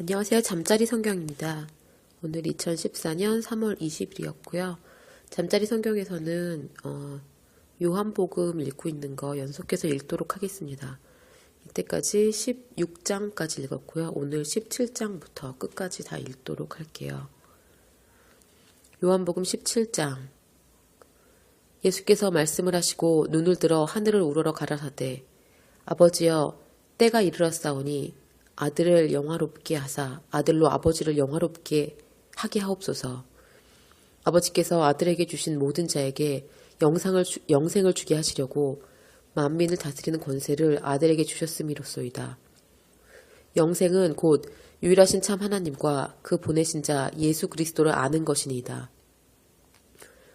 안녕하세요. 잠자리 성경입니다. 오늘 2014년 3월 20일이었고요. 잠자리 성경에서는 어, 요한복음 읽고 있는 거 연속해서 읽도록 하겠습니다. 이때까지 16장까지 읽었고요. 오늘 17장부터 끝까지 다 읽도록 할게요. 요한복음 17장 예수께서 말씀을 하시고 눈을 들어 하늘을 우러러 가라사대 아버지여 때가 이르렀사오니 아들을 영화롭게 하사 아들로 아버지를 영화롭게 하게 하옵소서. 아버지께서 아들에게 주신 모든 자에게 영상을 주- 영생을 주게 하시려고 만민을 다스리는 권세를 아들에게 주셨음이로소이다. 영생은 곧 유일하신 참 하나님과 그 보내신 자 예수 그리스도를 아는 것이니이다.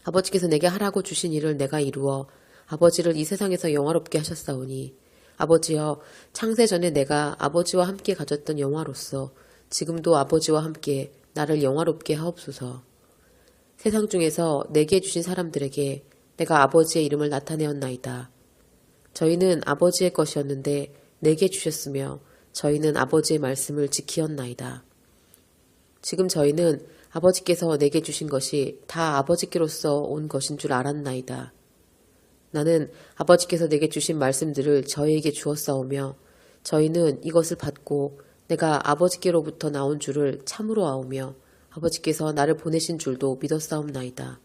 아버지께서 내게 하라고 주신 일을 내가 이루어 아버지를 이 세상에서 영화롭게 하셨사오니 아버지여 창세 전에 내가 아버지와 함께 가졌던 영화로서 지금도 아버지와 함께 나를 영화롭게 하옵소서. 세상 중에서 내게 주신 사람들에게 내가 아버지의 이름을 나타내었나이다. 저희는 아버지의 것이었는데 내게 주셨으며 저희는 아버지의 말씀을 지키었나이다. 지금 저희는 아버지께서 내게 주신 것이 다 아버지께로서 온 것인 줄 알았나이다. 나는 아버지께서 내게 주신 말씀들을 저희에게 주었사오며 저희는 이것을 받고 내가 아버지께로부터 나온 줄을 참으로 아오며 아버지께서 나를 보내신 줄도 믿었사옵나이다.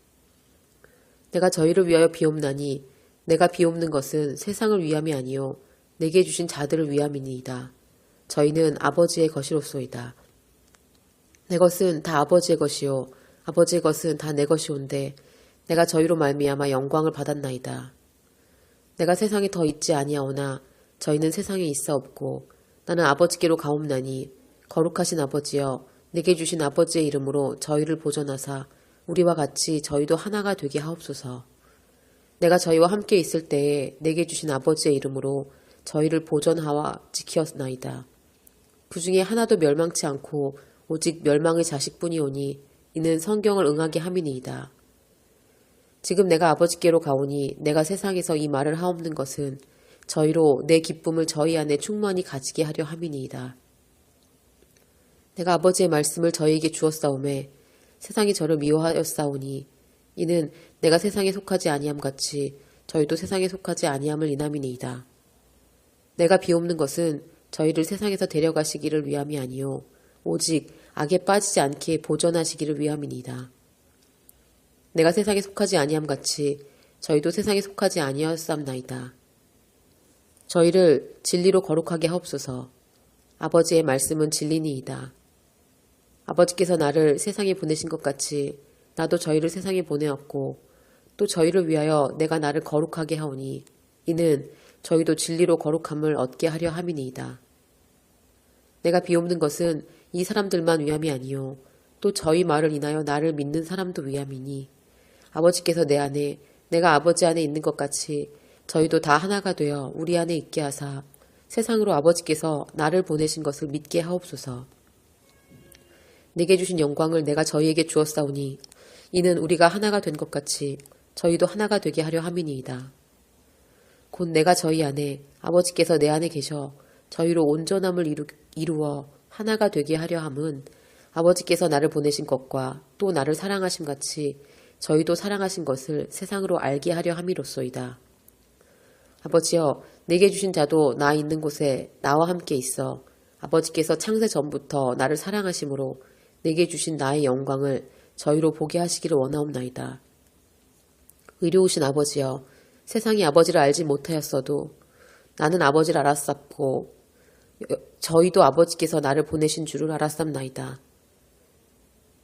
내가 저희를 위하여 비옵나니 내가 비옵는 것은 세상을 위함이 아니요 내게 주신 자들을 위함이니이다. 저희는 아버지의 것이로소이다. 내 것은 다 아버지의 것이요 아버지의 것은 다 내 것이온데 내가 저희로 말미암아 영광을 받았나이다. 내가 세상에 더 있지 아니하오나 저희는 세상에 있어 없고 나는 아버지께로 가옵나니 거룩하신 아버지여 내게 주신 아버지의 이름으로 저희를 보존하사 우리와 같이 저희도 하나가 되게 하옵소서. 내가 저희와 함께 있을 때에 내게 주신 아버지의 이름으로 저희를 보존하와 지키었나이다. 그 중에 하나도 멸망치 않고 오직 멸망의 자식뿐이오니 이는 성경을 응하게 함이니이다. 지금 내가 아버지께로 가오니 내가 세상에서 이 말을 하옵는 것은 저희로 내 기쁨을 저희 안에 충만히 가지게 하려 함이니이다. 내가 아버지의 말씀을 저희에게 주었사오매 세상이 저를 미워하였사오니 이는 내가 세상에 속하지 아니함 같이 저희도 세상에 속하지 아니함을 인함이니이다. 내가 비옵는 것은 저희를 세상에서 데려가시기를 위함이 아니요 오직 악에 빠지지 않게 보존하시기를 위함이니이다. 내가 세상에 속하지 아니함 같이 저희도 세상에 속하지 아니하였사옵나이다. 저희를 진리로 거룩하게 하옵소서. 아버지의 말씀은 진리니이다. 아버지께서 나를 세상에 보내신 것 같이 나도 저희를 세상에 보내었고 또 저희를 위하여 내가 나를 거룩하게 하오니 이는 저희도 진리로 거룩함을 얻게 하려 함이니이다. 내가 비옵는 것은 이 사람들만 위함이 아니요 또 저희 말을 인하여 나를 믿는 사람도 위함이니 아버지께서 내 안에 내가 아버지 안에 있는 것 같이 저희도 다 하나가 되어 우리 안에 있게 하사 세상으로 아버지께서 나를 보내신 것을 믿게 하옵소서. 내게 주신 영광을 내가 저희에게 주었사오니 이는 우리가 하나가 된 것 같이 저희도 하나가 되게 하려 함이니이다. 곧 내가 저희 안에 아버지께서 내 안에 계셔 저희로 온전함을 이루, 이루어 하나가 되게 하려 함은 아버지께서 나를 보내신 것과 또 나를 사랑하심 같이 저희도 사랑하신 것을 세상으로 알게 하려 함이로소이다. 아버지여, 내게 주신 자도 나 있는 곳에 나와 함께 있어 아버지께서 창세 전부터 나를 사랑하심으로 내게 주신 나의 영광을 저희로 보게 하시기를 원하옵나이다. 의로우신 아버지여, 세상이 아버지를 알지 못하였어도 나는 아버지를 알았었고 저희도 아버지께서 나를 보내신 줄을 알았삼나이다.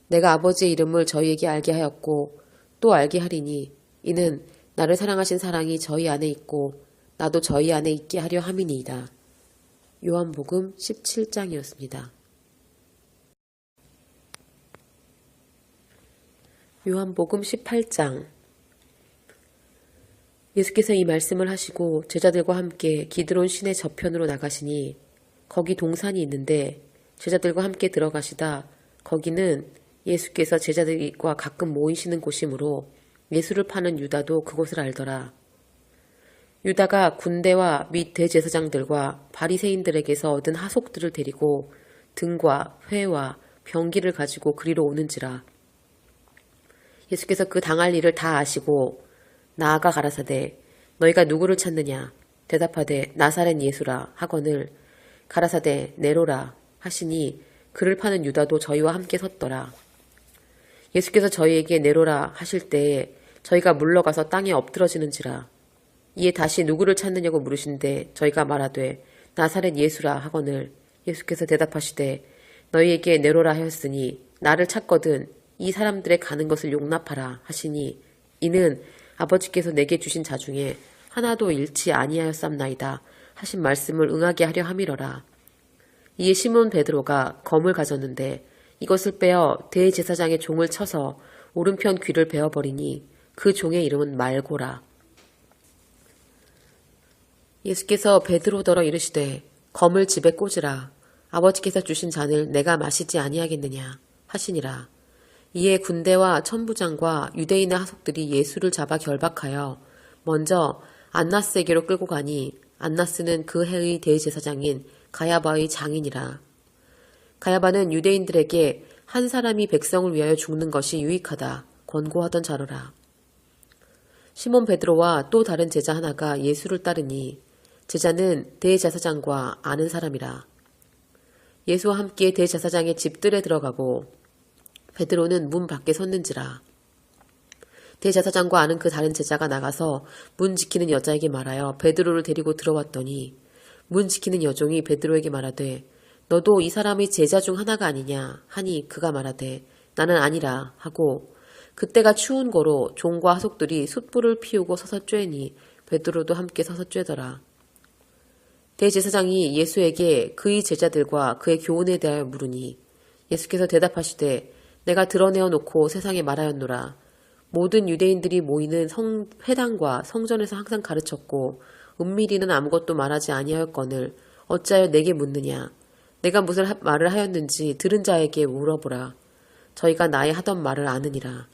내가 아버지의 이름을 저희에게 알게 하였고 또 알게 하리니 이는 나를 사랑하신 사랑이 저희 안에 있고 나도 저희 안에 있게 하려 함이니이다. 요한복음 17장이었습니다. 요한복음 18장 예수께서 이 말씀을 하시고 제자들과 함께 기드론 시내 저편으로 나가시니 거기 동산이 있는데 제자들과 함께 들어가시다 거기는 예수께서 제자들과 가끔 모이시는 곳이므로 예수를 파는 유다도 그곳을 알더라. 유다가 군대와 및 대제사장들과 바리새인들에게서 얻은 하속들을 데리고 등과 회와 병기를 가지고 그리로 오는지라. 예수께서 그 당할 일을 다 아시고 나아가 가라사대 너희가 누구를 찾느냐? 대답하되 나사렛 예수라 하거늘 가라사대 네로라 하시니 그를 파는 유다도 저희와 함께 섰더라 예수께서 저희에게 내로라 하실 때에 저희가 물러가서 땅에 엎드러지는지라. 이에 다시 누구를 찾느냐고 물으신데 저희가 말하되 나사렛 예수라 하거늘 예수께서 대답하시되 너희에게 내로라 하였으니 나를 찾거든 이 사람들의 가는 것을 용납하라 하시니 이는 아버지께서 내게 주신 자 중에 하나도 잃지 아니하였삼나이다 하신 말씀을 응하게 하려 함이러라. 이에 시몬 베드로가 검을 가졌는데 이것을 빼어 대제사장의 종을 쳐서 오른편 귀를 베어버리니 그 종의 이름은 말고라. 예수께서 베드로더러 이르시되 검을 집에 꽂으라. 아버지께서 주신 잔을 내가 마시지 아니하겠느냐 하시니라. 이에 군대와 천부장과 유대인의 하속들이 예수를 잡아 결박하여 먼저 안나스에게로 끌고 가니 안나스는 그 해의 대제사장인 가야바의 장인이라. 가야바는 유대인들에게 한 사람이 백성을 위하여 죽는 것이 유익하다 권고하던 자로라. 시몬 베드로와 또 다른 제자 하나가 예수를 따르니 제자는 대제사장과 아는 사람이라. 예수와 함께 대제사장의 집들에 들어가고 베드로는 문 밖에 섰는지라. 대제사장과 아는 그 다른 제자가 나가서 문 지키는 여자에게 말하여 베드로를 데리고 들어왔더니 문 지키는 여종이 베드로에게 말하되 너도 이 사람의 제자 중 하나가 아니냐 하니 그가 말하되 나는 아니라 하고 그때가 추운 거로 종과 하속들이 숯불을 피우고 서서 쬐니 베드로도 함께 서서 쬐더라. 대제사장이 예수에게 그의 제자들과 그의 교훈에 대하여 물으니 예수께서 대답하시되 내가 드러내어 놓고 세상에 말하였노라. 모든 유대인들이 모이는 성, 회당과 성전에서 항상 가르쳤고 은밀히는 아무것도 말하지 아니하였거늘 어찌하여 내게 묻느냐. 내가 무슨 하- 말을 하였는지 들은 자에게 물어보라. 저희가 나의 하던 말을 아느니라.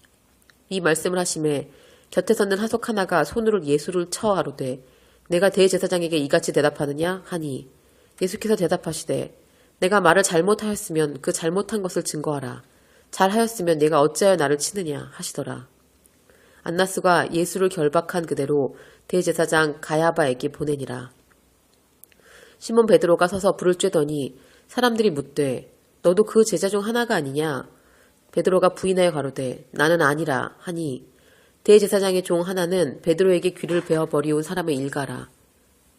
이 말씀을 하심에 곁에 섰는 하속 하나가 손으로 예수를 쳐 하루되 내가 대제사장에게 이같이 대답하느냐 하니 예수께서 대답하시되 내가 말을 잘못하였으면 그 잘못한 것을 증거하라. 잘하였으면 내가 어찌하여 나를 치느냐 하시더라. 안나스가 예수를 결박한 그대로 대제사장 가야바에게 보내니라. 시몬 베드로가 서서 불을 쬐더니 사람들이 묻되 너도 그 제자 중 하나가 아니냐? 베드로가 부인하여 가로되 나는 아니라 하니 대제사장의 종 하나는 베드로에게 귀를 베어 버리온 사람의 일가라.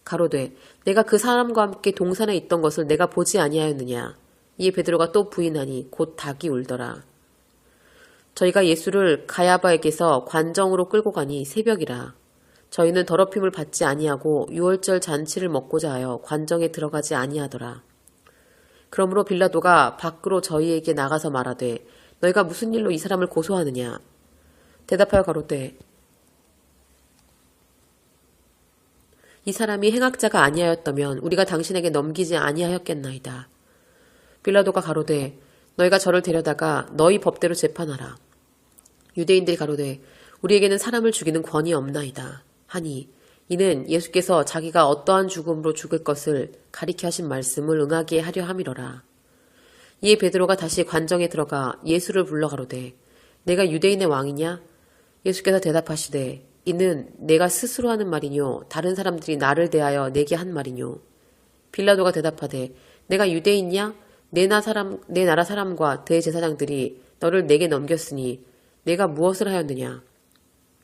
가로되 내가 그 사람과 함께 동산에 있던 것을 내가 보지 아니하였느냐? 이에 베드로가 또 부인하니 곧 닭이 울더라. 저희가 예수를 가야바에게서 관정으로 끌고 가니 새벽이라. 저희는 더럽힘을 받지 아니하고 유월절 잔치를 먹고자 하여 관정에 들어가지 아니하더라. 그러므로 빌라도가 밖으로 저희에게 나가서 말하되 너희가 무슨 일로 이 사람을 고소하느냐? 대답하여 가로되 이 사람이 행악자가 아니하였다면 우리가 당신에게 넘기지 아니하였겠나이다. 빌라도가 가로되 너희가 저를 데려다가 너희 법대로 재판하라. 유대인들이 가로되 우리에게는 사람을 죽이는 권이 없나이다. 하니 이는 예수께서 자기가 어떠한 죽음으로 죽을 것을 가리켜 하신 말씀을 응하게 하려 함이로라. 이에 베드로가 다시 관정에 들어가 예수를 불러 가로되 내가 유대인의 왕이냐? 예수께서 대답하시되 이는 내가 스스로 하는 말이뇨 다른 사람들이 나를 대하여 내게 한 말이뇨 빌라도가 대답하되 내가 유대인이냐? 내, 나 사람, 내 나라 사람과 대제사장들이 너를 내게 넘겼으니 내가 무엇을 하였느냐?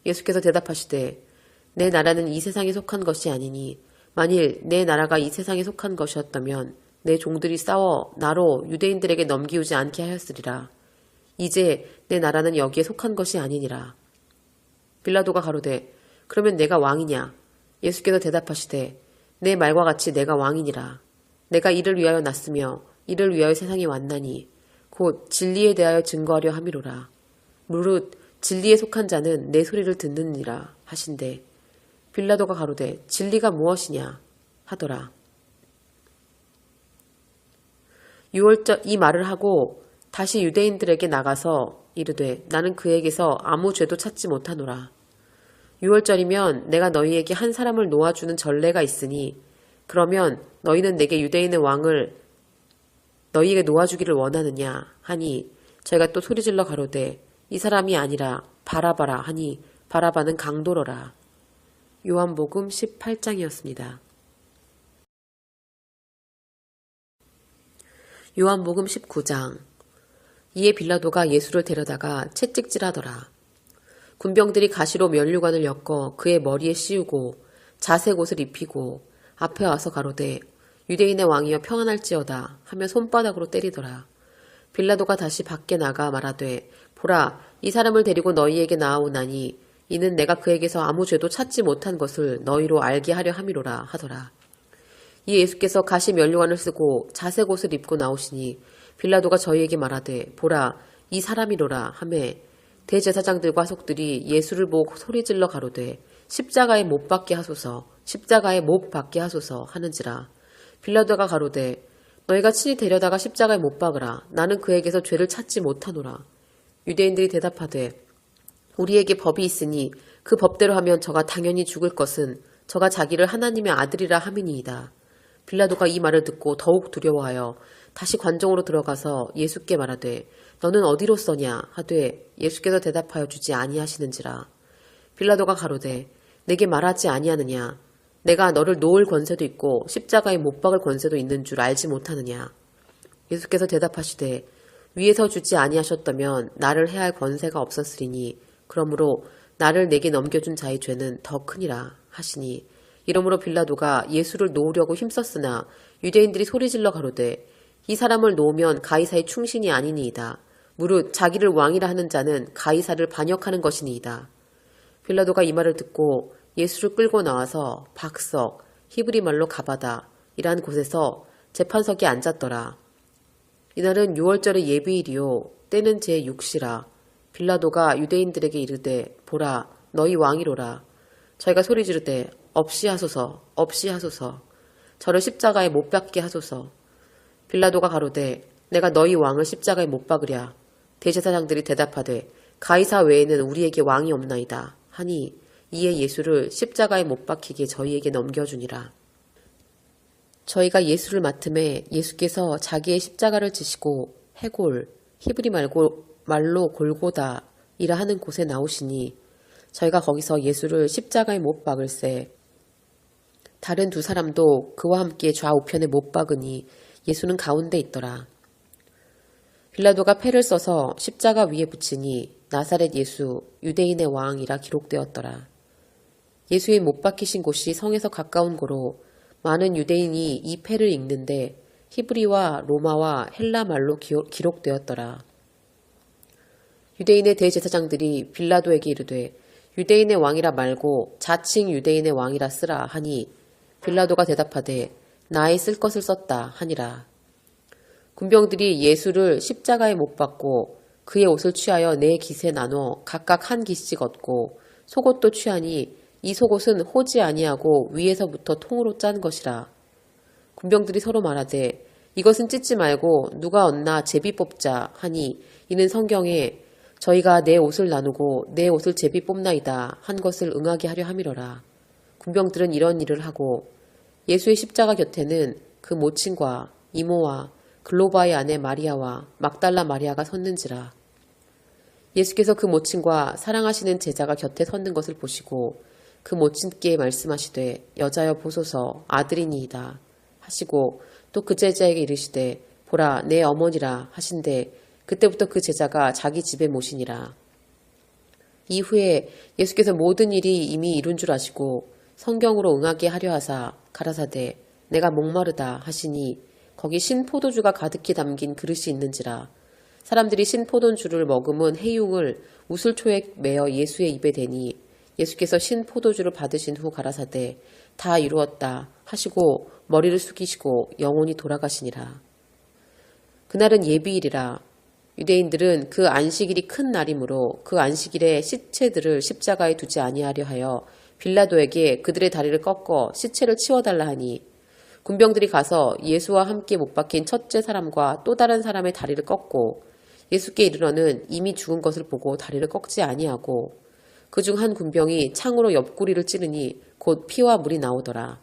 예수께서 대답하시되 내 나라는 이 세상에 속한 것이 아니니 만일 내 나라가 이 세상에 속한 것이었다면 내 종들이 싸워 나로 유대인들에게 넘기우지 않게 하였으리라. 이제 내 나라는 여기에 속한 것이 아니니라. 빌라도가 가로되 그러면 내가 왕이냐? 예수께서 대답하시되 내 말과 같이 내가 왕이니라. 내가 이를 위하여 났으며 이를 위하여 세상에 왔나니 곧 진리에 대하여 증거하려 함이로라. 무릇 진리에 속한 자는 내 소리를 듣느니라 하신대 빌라도가 가로되 진리가 무엇이냐 하더라. 6월절 이 말을 하고 다시 유대인들에게 나가서 이르되 나는 그에게서 아무 죄도 찾지 못하노라. 6월절이면 내가 너희에게 한 사람을 놓아주는 전례가 있으니 그러면 너희는 내게 유대인의 왕을 너희에게 놓아주기를 원하느냐 하니 저희가 또 소리질러 가로되 이 사람이 아니라 바라바라 하니 바라바는 강도로라. 요한복음 18장이었습니다. 요한복음 19장 이에 빌라도가 예수를 데려다가 채찍질하더라. 군병들이 가시로 면류관을 엮어 그의 머리에 씌우고 자색 옷을 입히고 앞에 와서 가로되 유대인의 왕이여 평안할지어다 하며 손바닥으로 때리더라. 빌라도가 다시 밖에 나가 말하되 보라 이 사람을 데리고 너희에게 나아오나니 이는 내가 그에게서 아무 죄도 찾지 못한 것을 너희로 알게 하려 함이로라 하더라. 이 예수께서 가시 면류관을 쓰고 자색 옷을 입고 나오시니 빌라도가 저희에게 말하되 보라 이 사람이로라 하매 대제사장들과 속들이 예수를 보고 소리질러 가로되 십자가에 못 박게 하소서 십자가에 못 박게 하소서 하는지라. 빌라도가 가로되 너희가 친히 데려다가 십자가에 못 박으라. 나는 그에게서 죄를 찾지 못하노라. 유대인들이 대답하되 우리에게 법이 있으니 그 법대로 하면 저가 당연히 죽을 것은 저가 자기를 하나님의 아들이라 함이니이다. 빌라도가 이 말을 듣고 더욱 두려워하여 다시 관정으로 들어가서 예수께 말하되 너는 어디로 써냐? 하되 예수께서 대답하여 주지 아니하시는지라. 빌라도가 가로되 내게 말하지 아니하느냐? 내가 너를 놓을 권세도 있고 십자가에 못 박을 권세도 있는 줄 알지 못하느냐? 예수께서 대답하시되 위에서 주지 아니하셨다면 나를 해할 권세가 없었으리니 그러므로 나를 내게 넘겨준 자의 죄는 더 크니라 하시니 이러므로 빌라도가 예수를 놓으려고 힘썼으나 유대인들이 소리질러 가로되 이 사람을 놓으면 가이사의 충신이 아니니이다. 무릇 자기를 왕이라 하는 자는 가이사를 반역하는 것이니이다. 빌라도가 이 말을 듣고 예수를 끌고 나와서 박석, 히브리 말로 가바다 이란 곳에서 재판석에 앉았더라. 이날은 6월절의 예비일이요 때는 제 6시라 빌라도가 유대인들에게 이르되 보라 너희 왕이로라. 저희가 소리 지르되 없이 하소서 없이 하소서. 저를 십자가에 못 박게 하소서. 빌라도가 가로되 내가 너희 왕을 십자가에 못 박으랴. 대제사장들이 대답하되 가이사 외에는 우리에게 왕이 없나이다. 하니 이에 예수를 십자가에 못 박히게 저희에게 넘겨주니라. 저희가 예수를 맡음에 예수께서 자기의 십자가를 지시고 해골 히브리 말고 말로 골고다 이라 하는 곳에 나오시니 저희가 거기서 예수를 십자가에 못 박을세 다른 두 사람도 그와 함께 좌우편에 못 박으니 예수는 가운데 있더라. 빌라도가 패를 써서 십자가 위에 붙이니 나사렛 예수 유대인의 왕이라 기록되었더라. 예수의 못 박히신 곳이 성에서 가까운 고로 많은 유대인이 이 패를 읽는데 히브리와 로마와 헬라 말로 기록되었더라. 유대인의 대제사장들이 빌라도에게 이르되 유대인의 왕이라 말고 자칭 유대인의 왕이라 쓰라 하니 빌라도가 대답하되 나의 쓸 것을 썼다 하니라. 군병들이 예수를 십자가에 못 박고 그의 옷을 취하여 네 깃에 나눠 각각 한 깃씩 얻고 속옷도 취하니 이 속옷은 호지 아니하고 위에서부터 통으로 짠 것이라. 군병들이 서로 말하되 이것은 찢지 말고 누가 얻나 제비 뽑자 하니 이는 성경에 저희가 내 옷을 나누고 내 옷을 제비 뽑나이다 한 것을 응하게 하려 함이로라. 군병들은 이런 일을 하고 예수의 십자가 곁에는 그 모친과 이모와 글로바의 아내 마리아와 막달라 마리아가 섰는지라. 예수께서 그 모친과 사랑하시는 제자가 곁에 섰는 것을 보시고 그 모친께 말씀하시되 여자여 보소서 아들이니이다 하시고 또 그 제자에게 이르시되 보라 내 어머니라 하신데 그때부터 그 제자가 자기 집에 모시니라. 이후에 예수께서 모든 일이 이미 이룬 줄 아시고 성경으로 응하게 하려 하사 가라사대 내가 목마르다 하시니 거기 신포도주가 가득히 담긴 그릇이 있는지라 사람들이 신포도주를 머금은 해융을 우슬초에 매어 예수의 입에 대니 예수께서 신포도주를 받으신 후 가라사대 다 이루었다 하시고 머리를 숙이시고 영혼이 돌아가시니라. 그날은 예비일이라 유대인들은 그 안식일이 큰 날이므로 그 안식일에 시체들을 십자가에 두지 아니하려 하여 빌라도에게 그들의 다리를 꺾어 시체를 치워달라 하니 군병들이 가서 예수와 함께 못 박힌 첫째 사람과 또 다른 사람의 다리를 꺾고 예수께 이르러는 이미 죽은 것을 보고 다리를 꺾지 아니하고 그 중 한 군병이 창으로 옆구리를 찌르니 곧 피와 물이 나오더라.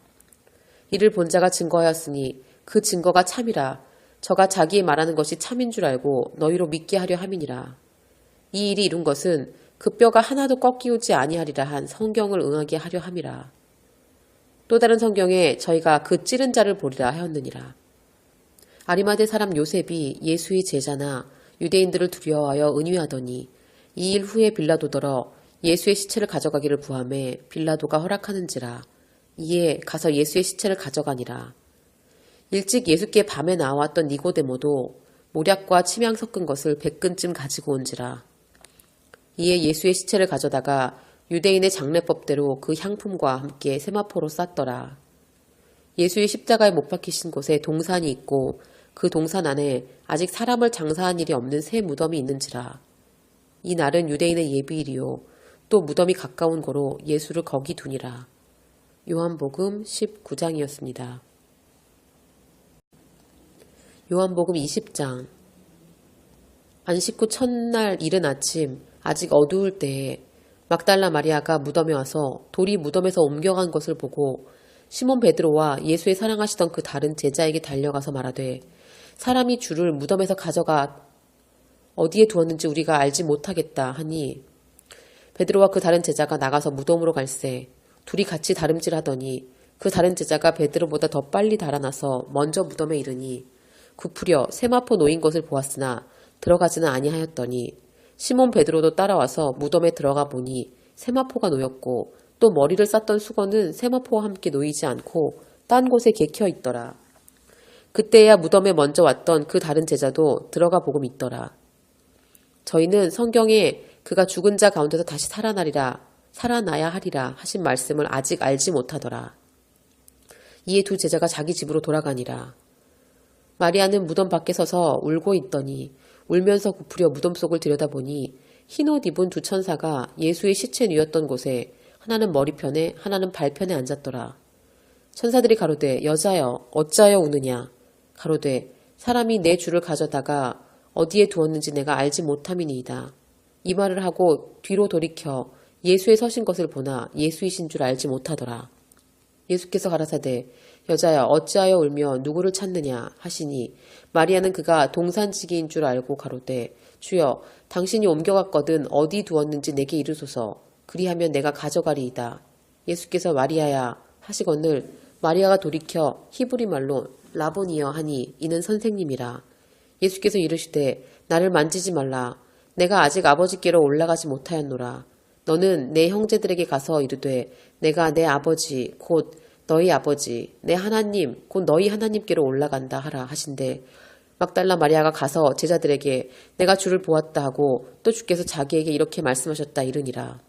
이를 본 자가 증거하였으니 그 증거가 참이라 저가 자기 말하는 것이 참인 줄 알고 너희로 믿게 하려 함이니라. 이 일이 이룬 것은 그 뼈가 하나도 꺾이우지 아니하리라 한 성경을 응하게 하려 함이라. 또 다른 성경에 저희가 그 찌른 자를 보리라 하였느니라. 아리마대 사람 요셉이 예수의 제자나 유대인들을 두려워하여 은유하더니 이 일 후에 빌라도더러 예수의 시체를 가져가기를 구함에 빌라도가 허락하는지라 이에 가서 예수의 시체를 가져가니라. 일찍 예수께 밤에 나왔던 니고데모도 모략과 침향 섞은 것을 백근쯤 가지고 온지라. 이에 예수의 시체를 가져다가 유대인의 장례법대로 그 향품과 함께 세마포로 쌌더라. 예수의 십자가에 못 박히신 곳에 동산이 있고 그 동산 안에 아직 사람을 장사한 일이 없는 새 무덤이 있는지라. 이 날은 유대인의 예비일이요. 또 무덤이 가까운 고로 예수를 거기 두니라. 요한복음 19장이었습니다. 요한복음 20장. 안식 후 첫날 이른 아침 아직 어두울 때에 막달라 마리아가 무덤에 와서 돌이 무덤에서 옮겨간 것을 보고 시몬 베드로와 예수의 사랑하시던 그 다른 제자에게 달려가서 말하되 사람이 주를 무덤에서 가져가 어디에 두었는지 우리가 알지 못하겠다 하니 베드로와 그 다른 제자가 나가서 무덤으로 갈새 둘이 같이 다름질하더니 그 다른 제자가 베드로보다 더 빨리 달아나서 먼저 무덤에 이르니 굽으려 세마포 놓인 것을 보았으나 들어가지는 아니하였더니 시몬 베드로도 따라와서 무덤에 들어가 보니 세마포가 놓였고 또 머리를 쌌던 수건은 세마포와 함께 놓이지 않고 딴 곳에 개켜 있더라. 그때야 무덤에 먼저 왔던 그 다른 제자도 들어가 보고 믿더라. 저희는 성경에 그가 죽은 자 가운데서 다시 살아나리라, 살아나야 하리라 하신 말씀을 아직 알지 못하더라. 이에 두 제자가 자기 집으로 돌아가니라. 마리아는 무덤 밖에 서서 울고 있더니 울면서 굽으려 무덤 속을 들여다보니 흰 옷 입은 두 천사가 예수의 시체 누였던 곳에 하나는 머리편에 하나는 발편에 앉았더라. 천사들이 가로되 여자여 어찌하여 우느냐 가로되 사람이 내 주를 가져다가 어디에 두었는지 내가 알지 못함이니이다. 이 말을 하고 뒤로 돌이켜 예수의 서신 것을 보나 예수이신 줄 알지 못하더라. 예수께서 가라사대 여자야 어찌하여 울며 누구를 찾느냐 하시니 마리아는 그가 동산지기인 줄 알고 가로되 주여 당신이 옮겨갔거든 어디 두었는지 내게 이르소서 그리하면 내가 가져가리이다. 예수께서 마리아야 하시거늘 마리아가 돌이켜 히브리 말로 라보니여 하니 이는 선생님이라. 예수께서 이르시되 나를 만지지 말라. 내가 아직 아버지께로 올라가지 못하였노라. 너는 내 형제들에게 가서 이르되 내가 내 아버지 곧 너희 아버지 내 하나님 곧 너희 하나님께로 올라간다 하라 하신대 막달라 마리아가 가서 제자들에게 내가 주를 보았다 하고 또 주께서 자기에게 이렇게 말씀하셨다 이르니라.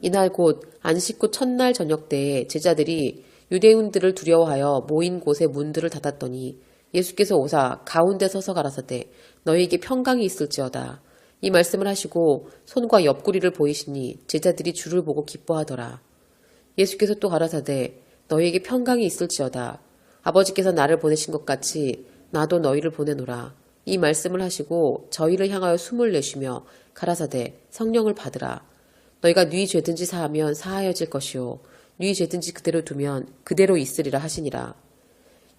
이날 곧 안식 후 첫날 저녁 때에 제자들이 유대인들을 두려워하여 모인 곳의 문들을 닫았더니 예수께서 오사 가운데 서서 가라사대 너희에게 평강이 있을지어다. 이 말씀을 하시고 손과 옆구리를 보이시니 제자들이 주를 보고 기뻐하더라. 예수께서 또 가라사대 너희에게 평강이 있을지어다. 아버지께서 나를 보내신 것 같이 나도 너희를 보내노라. 이 말씀을 하시고 저희를 향하여 숨을 내쉬며 가라사대 성령을 받으라. 너희가 네 죄든지 사하면 사하여질 것이요. 네 죄든지 그대로 두면 그대로 있으리라 하시니라.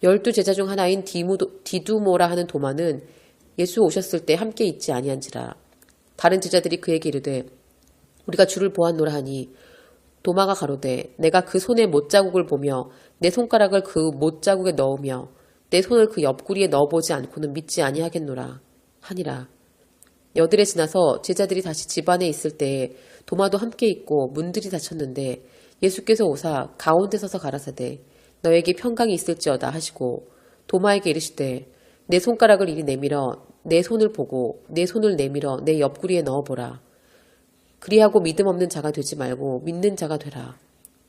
열두 제자 중 하나인 디무도, 디두모라 하는 도마는 예수 오셨을 때 함께 있지 아니한지라. 다른 제자들이 그에게 이르되 우리가 주를 보았노라 하니 도마가 가로되 내가 그 손의 못자국을 보며 내 손가락을 그 못자국에 넣으며 내 손을 그 옆구리에 넣어보지 않고는 믿지 아니하겠노라 하니라. 여들에 지나서 제자들이 다시 집안에 있을 때에 도마도 함께 있고 문들이 닫혔는데 예수께서 오사 가운데 서서 가라사대 너에게 평강이 있을지어다 하시고 도마에게 이르시되 내 손가락을 이리 내밀어 내 손을 보고 내 손을 내밀어 내 옆구리에 넣어보라. 그리하고 믿음 없는 자가 되지 말고 믿는 자가 되라.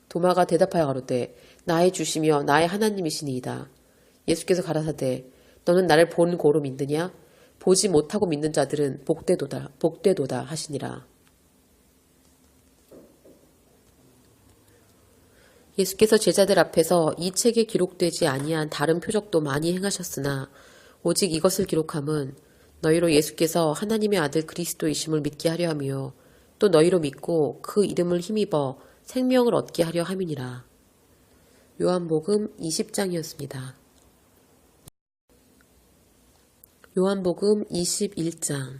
도마가 대답하여 가로되 나의 주시며 나의 하나님이시니이다. 예수께서 가라사대 너는 나를 본 고로 믿느냐? 보지 못하고 믿는 자들은 복되도다 복되도다 하시니라. 예수께서 제자들 앞에서 이 책에 기록되지 아니한 다른 표적도 많이 행하셨으나 오직 이것을 기록함은 너희로 예수께서 하나님의 아들 그리스도이심을 믿게 하려 하며 또 너희로 믿고 그 이름을 힘입어 생명을 얻게 하려 함이니라. 요한복음 20장이었습니다. 요한복음 21장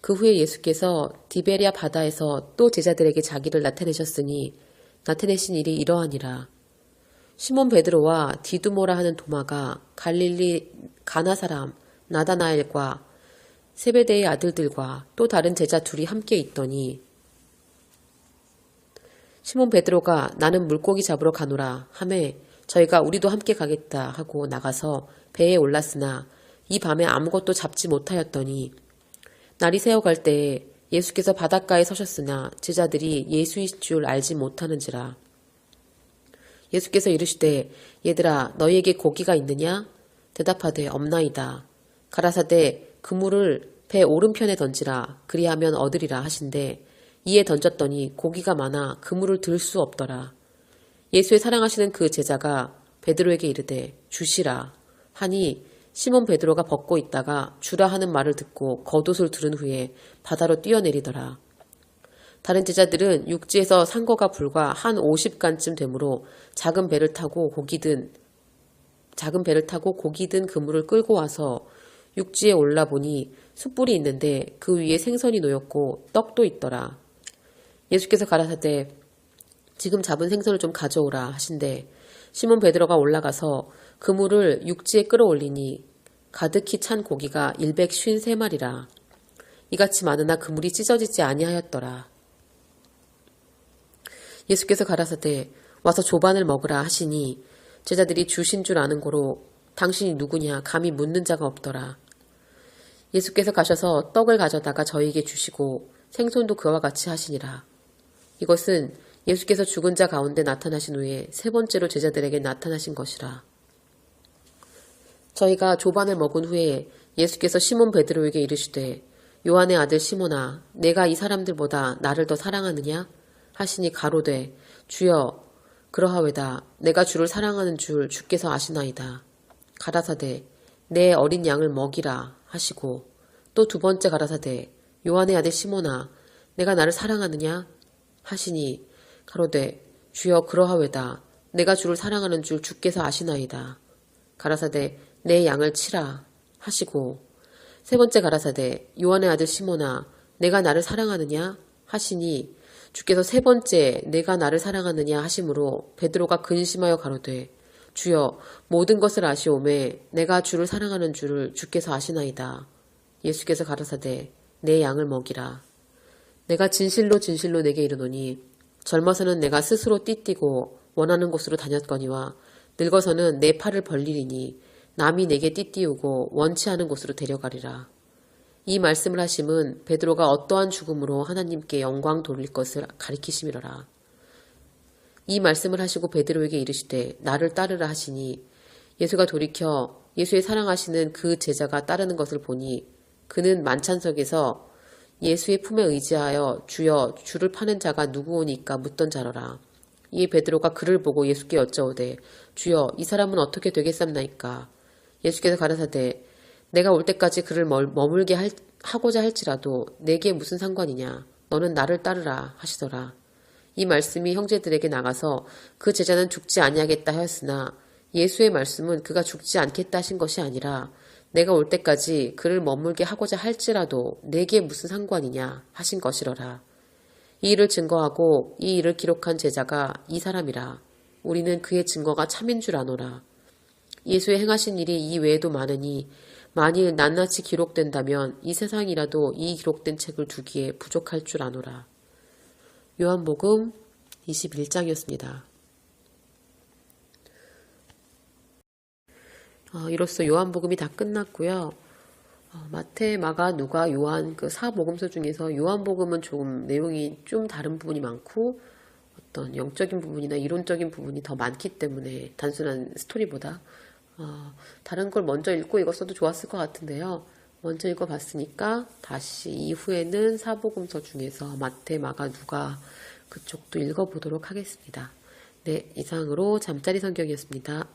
그 후에 예수께서 디베리아 바다에서 또 제자들에게 자기를 나타내셨으니 나타내신 일이 이러하니라. 시몬 베드로와 디두모라 하는 도마가 갈릴리 가나 사람 나다나엘과 세베대의 아들들과 또 다른 제자 둘이 함께 있더니 시몬 베드로가 나는 물고기 잡으러 가노라 하매 저희가 우리도 함께 가겠다 하고 나가서 배에 올랐으나 이 밤에 아무것도 잡지 못하였더니 날이 새어갈 때에 예수께서 바닷가에 서셨으나 제자들이 예수인 줄 알지 못하는지라. 예수께서 이르시되 얘들아 너희에게 고기가 있느냐? 대답하되 없나이다. 가라사대 그물을 배 오른편에 던지라 그리하면 얻으리라 하신대. 이에 던졌더니 고기가 많아 그물을 들 수 없더라. 예수의 사랑하시는 그 제자가 베드로에게 이르되 주시라. 하니 시몬 베드로가 벗고 있다가 주라 하는 말을 듣고 겉옷을 들은 후에 바다로 뛰어내리더라. 다른 제자들은 육지에서 산 거가 불과 한 50간쯤 되므로 작은 배를 타고 고기든 작은 배를 타고 고기든 그물을 끌고 와서 육지에 올라 보니 숯불이 있는데 그 위에 생선이 놓였고 떡도 있더라. 예수께서 가라사대 지금 잡은 생선을 좀 가져오라 하신대 시몬 베드로가 올라가서 그물을 육지에 끌어올리니 가득히 찬 고기가 153마리라. 이같이 많으나 그물이 찢어지지 아니하였더라. 예수께서 가라사대 와서 조반을 먹으라 하시니 제자들이 주신 줄 아는 고로 당신이 누구냐 감히 묻는 자가 없더라. 예수께서 가셔서 떡을 가져다가 저희에게 주시고 생선도 그와 같이 하시니라. 이것은 예수께서 죽은 자 가운데 나타나신 후에 세 번째로 제자들에게 나타나신 것이라. 저희가 조반을 먹은 후에 예수께서 시몬 베드로에게 이르시되 요한의 아들 시몬아 내가 이 사람들보다 나를 더 사랑하느냐 하시니 가로되 주여 그러하외다 내가 주를 사랑하는 줄 주께서 아시나이다 가라사대 내 어린 양을 먹이라 하시고 또 두 번째 가라사대 요한의 아들 시몬아 내가 나를 사랑하느냐? 하시니 가로되 주여 그러하외다. 내가 주를 사랑하는 줄 주께서 아시나이다. 가라사대 내 양을 치라. 하시고 세 번째 가라사대 요한의 아들 시모나 내가 나를 사랑하느냐? 하시니 주께서 세 번째 내가 나를 사랑하느냐 하심으로 베드로가 근심하여 가로되 주여 모든 것을 아시오매 내가 주를 사랑하는 줄을 주께서 아시나이다. 예수께서 가라사대 내 양을 먹이라. 내가 진실로 진실로 내게 이르노니 젊어서는 내가 스스로 띠띠고 원하는 곳으로 다녔거니와 늙어서는 내 팔을 벌리리니 남이 내게 띠띠우고 원치 않은 곳으로 데려가리라. 이 말씀을 하심은 베드로가 어떠한 죽음으로 하나님께 영광 돌릴 것을 가리키심이로라. 이 말씀을 하시고 베드로에게 이르시되 나를 따르라 하시니 예수가 돌이켜 예수의 사랑하시는 그 제자가 따르는 것을 보니 그는 만찬석에서 예수의 품에 의지하여 주여 주를 파는 자가 누구오니까 묻던 자로라. 이에 베드로가 그를 보고 예수께 여쭤오되 주여 이 사람은 어떻게 되겠삼나이까 예수께서 가라사대 내가 올 때까지 그를 머물게 할, 하고자 할지라도 내게 무슨 상관이냐 너는 나를 따르라 하시더라. 이 말씀이 형제들에게 나가서 그 제자는 죽지 아니하겠다 하였으나 예수의 말씀은 그가 죽지 않겠다 하신 것이 아니라 내가 올 때까지 그를 머물게 하고자 할지라도 내게 무슨 상관이냐 하신 것이러라. 이 일을 증거하고 이 일을 기록한 제자가 이 사람이라. 우리는 그의 증거가 참인 줄 아노라. 예수의 행하신 일이 이 외에도 많으니 만일 낱낱이 기록된다면 이 세상이라도 이 기록된 책을 두기에 부족할 줄 아노라. 요한복음 21장이었습니다. 어, 이로써 요한복음이 다 끝났고요. 어, 마태, 마가, 누가, 요한 그 사복음서 중에서 요한복음은 조금 내용이 좀 다른 부분이 많고 어떤 영적인 부분이나 이론적인 부분이 더 많기 때문에 단순한 스토리보다 어, 다른 걸 먼저 읽고 읽었어도 좋았을 것 같은데요. 먼저 읽어봤으니까 다시 이후에는 사복음서 중에서 마태, 마가, 누가 그쪽도 읽어보도록 하겠습니다. 네, 이상으로 잠자리 성경이었습니다.